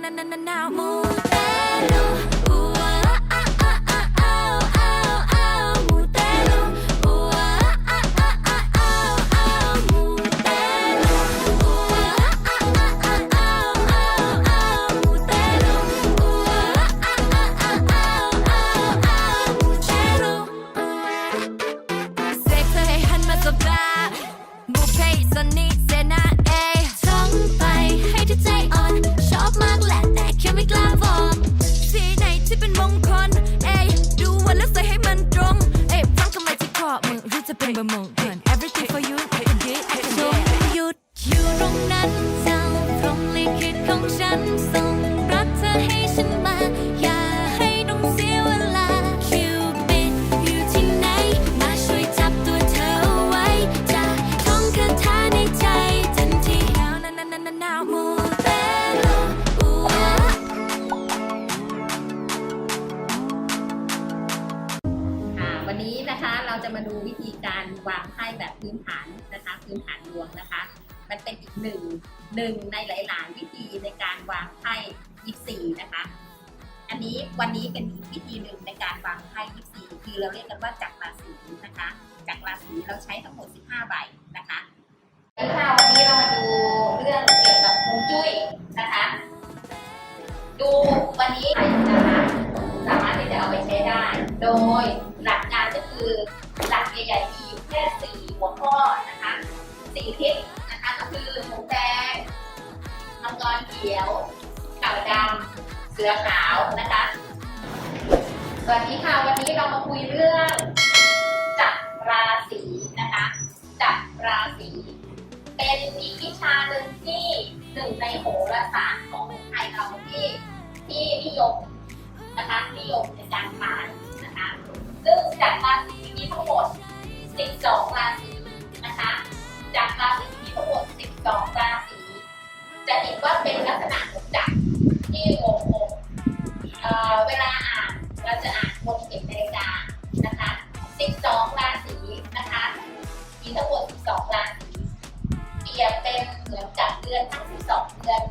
now, now, now, na now, งหรือจะเป็นบะมงคล everything for you I can do I can do หยุดอยู่ตรงนั้นเจ้าพรหมลิขิตของฉันส่งรักเธอให้ฉันมา อย่าให้ต้องเสียเวลาคิวปิดอยู่ที่ไหน มาช่วยจับตัวเธอเอาไว้ จะท่องคาถาในใจทันทีนาวนา วันนี้นะคะเราจะมาดูวิธีการวางไพ่แบบพื้นฐานนะคะพื้นฐานดวงนะคะ มันเป็นอีกหนึ่งหนึ่งในหลาย ๆ วิธีในการวางไพ่ยิปซีนะคะ อันนี้วันนี้เป็นอีกวิธีหนึ่งในการวางไพ่ยิปซีคือเราเรียกกันว่าจักรราศีนะคะ จักรราศีเราใช้ทั้งหมด 15 ใบนะคะค่ะวันนี้เรามาดูเรื่องเกี่ยวกับฮวงจุ้ยนะคะ ดูวันนี้นะคะสามารถที่จะเอาไปใช้ได้ โดยหลักการ สี่ทิศนะคะก็คือหมูแดงมังกรเขียวเต่าดำเสือขาวนะคะ สวัสดีค่ะวันนี้เรามาคุยเรื่องจักราศีนะคะจักราศีเป็นอีกวิชาหนึ่งที่หนึ่งในโหราศาสตร์ของไทยเราที่ที่นิยมนะคะนิยมในการทานนะคะซึ่งจากราศี จะเห็นว่าเป็นลักษณะของจักรที่วงกลมเอ่เวลาอ่านเราจะอ่านบนเข็มนาฬิกานะคะ 12 ราศีนะคะ มีทั้งหมด 12 ราศีเปรียบเป็นเหมือนกับเดือนทั้ง 12 เดือน